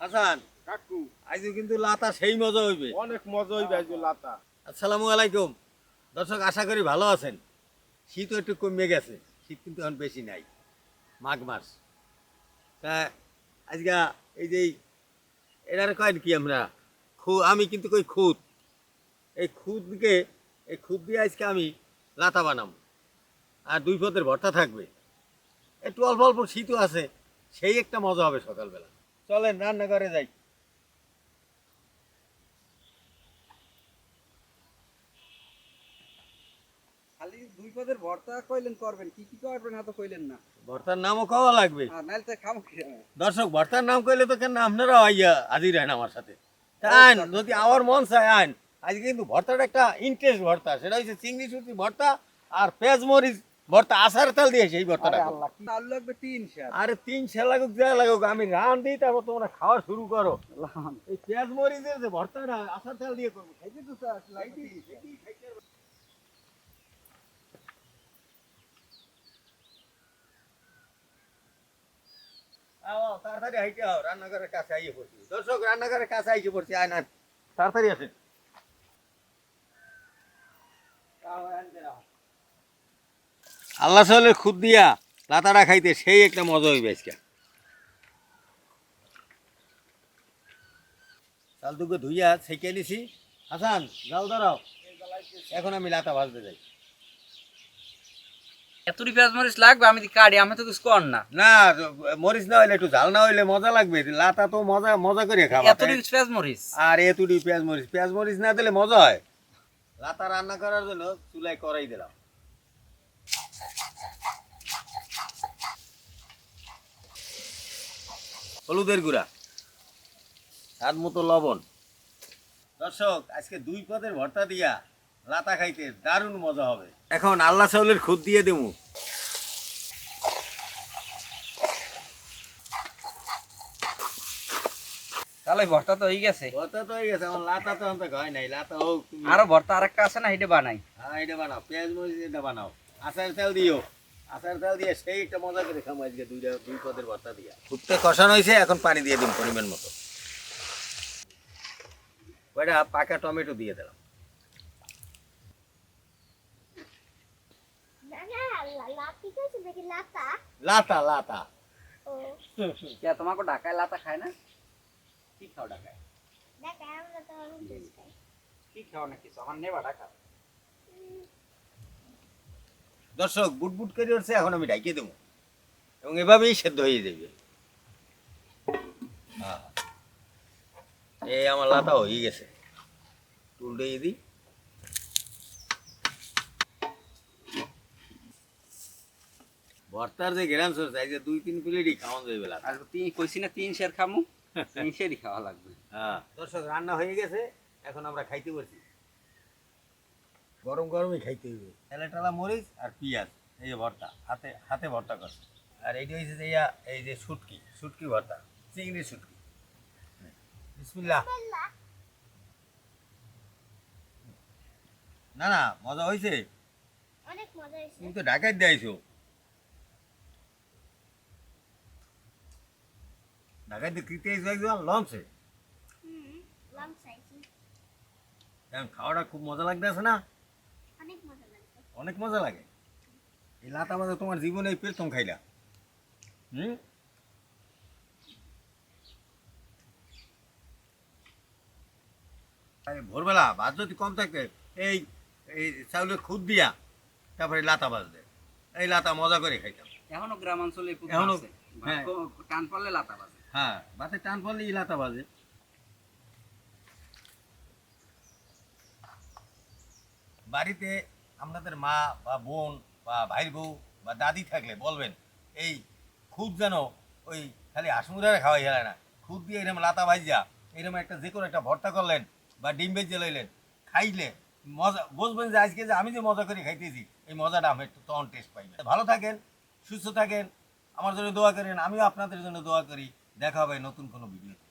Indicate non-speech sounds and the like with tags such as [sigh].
হাসান কাকু। আজকে কিন্তু লাতা সেই মজা হইবে। অনেক মজা হইবে আজকে লাতা। আসসালামু আলাইকুম। দর্শক আশা করি ভালো আছেন। শীত একটু কমে গেছে। শীত কিন্তু এখন বেশি নাই। মাঘ মাস। তা আজকে এই যে এটার কয়েন কি আমরা? খু আমি কিন্তু কই খুদ। এই খুদকে এই খুদ দিয়ে আজকে আমি লাতা বানাবো। আর দুই পদের ভর্তা থাকবে। একটু অল্প অল্প শীতও আছে। সেই একটা মজা হবে সকালবেলা। চলেন রান্নাঘরে যাই। খালি দুই পদের ভর্তা কইলেন করবেন কি কি করবেন এত কইলেন না। ভর্তার নামও লাগবে। আর নাইলে তো খামো কি দর্শক ভর্তার নাম কইলে তো কেন আপনারা আইয়া হাজির হয় আমার সাথে। তা আইন যদি আমার মন চায় আইন। আজকে কিন্তু ভর্তাটা একটা ইন্টারেস্ট ভর্তা সেটা হচ্ছে চিংড়ি সুতি ভর্তা আর পেঁয়াজ মরিচ ভর্তা আসার তেল দিয়ে সেই ভর্তাটা আরে তিন শেয়ার আরে তিন সে লাগুক যা লাগুক আমি রান দিই তারপর তোমরা খাওয়া শুরু করো। এই পেঁয়াজ মরিচের যে ভর্তাটা আসার তেল দিয়ে করব। খাইতে তো তাড়াতাড়ি হাইটে আও, রান্নাঘরের কাছে আইয়ে পড়ছি। দর্শক রান্নাঘরের কাছে আইয়ে পড়ছি আয় না তাড়াতাড়ি আসেন। আল্লাহ সালের খুদ দিয়া লাতাটা খাইতে সেই একটা মজা হইবে আজকে। চাল ধুইয়া ছেঁকে নিছি। হাসান যাও দাঁড়াও এখন আমি লাতা ভাজতে যাই। এতটি পেঁয়াজ মরিচ লাগবে? আমি কাটি আমি তো কিছু কর না। না মরিচ না হইলে একটু ঝাল না হইলে মজা লাগবে। লাতা তো মজা মজা করে খাবা এতটি পেঁয়াজ মরিচ? আর এতুডি পেঁয়াজ মরিচ। পেঁয়াজ মরিচ না দিলে মজা হয়। লাতা রান্না করার জন্য চুলাই করাই দিলাম। হলুদের গুঁড়া। স্বাদ মতো লবণ। দর্শক আজকে দুই পদের ভর্তা দিয়া লাতা খাইতে দারুণ মজা হবে। এখন আল্লাহ চাউলের খুদ দিয়ে দেবো তাহলে ভর্তা তো হয়ে গেছে। ভর্তা তো হয়ে গেছে আমার লাতা তো অন্ত হয় নাই লাতা হোক আরও ভর্তা আরেকটা আছে না এটা বানাই। হ্যাঁ এটা বানাও পেঁয়াজ মরিচ এটা বানাও। আচার তেল দিও। আচার তেল দিয়ে সেই একটা মজা করে খাব আজকে দুইটা দুই পদের ভর্তা দিয়া। খুবটা কষানো হয়েছে এখন পানি দিয়ে দিন পরিমাণ মতো। কয়টা? পাকা টমেটো দিয়ে দিলাম। লাতি লাতা। কে তোমাকে ঢাকায় লাতা খায় না? কি খাও ঢাকায়? আমরা তো কি খাও না কিছু আমার নেবা ঢাকা? দর্শক বুট বুট করে উঠছে এখন আমি ঢাকিয়ে দেবো। এবং এভাবেই সেদ্ধ হয়ে যাবে। এই আমার লাতা হয়ে গেছে। টুলটে দিই। ভর্তার যে গ্রাম সরছে এই যে দুই তিন প্লেটই খাওয়া যাবে আর তিন কইছি না তিন শের খামু? [laughs] তিন শেরই খাওয়া লাগবে। হ্যাঁ। দর্শক রান্না হয়ে গেছে। এখন আমরা খাইতে পারছি গরম গরমই খাইতে হবে তেলে টালা মরিচ আর পেঁয়াজ এই যে ভর্তা হাতে হাতে ভর্তা করছে। আর এইটা হচ্ছে যে ইয়া, এই যে শুটকি শুটকি ভর্তা চিংড়ি শুটকি। বিসমিল্লাহ। না না মজা হয়েছে অনেক মজা হয়েছে তুমি তো ঢাকায় দিয়েছ ঢাকায় দিয়ে কৃতে একজন লঞ্চে? খাওয়াটা খুব মজা লাগতেছে না? অনেক মজা লাগে। এই লাতা মাঝে তোমার জীবনে প্রথম খাইলা। হুম? ভোরবেলা ভাত যদি কম থাকে এই এই চাউলের খুদ দিয়া তারপরে লাতা বাজবে এই লাতা মজা করে খাইতাম। এখনও গ্রামাঞ্চলে এখনও, হ্যাঁ। টান পড়লে লাতা বাজে হ্যাঁ ভাতে টান পড়লে এই লাতা বাজে বাড়িতে আপনাদের মা বা বোন বা ভাইয়ের বউ বা দাদি থাকলে বলবেন, এই খুদ যেন ওই খালি হাসমুরারে খাওয়াই গেলে না, খুদ দিয়ে এরকম লাতা ভাইজা এরকম একটা যে কোনো একটা ভর্তা করলেন বা ডিম ভেজে লইলেন, খাইলে মজা, বুঝবেন যে আজকে যে আমি যে মজা করে খাইতেছি, এই মজাটা আমি একটু তখন টেস্ট পাই ভালো থাকেন, সুস্থ থাকেন, আমার জন্য দোয়া করেন, আমিও আপনাদের জন্য দোয়া করি, দেখা হবে নতুন কোনো ভিডিওতে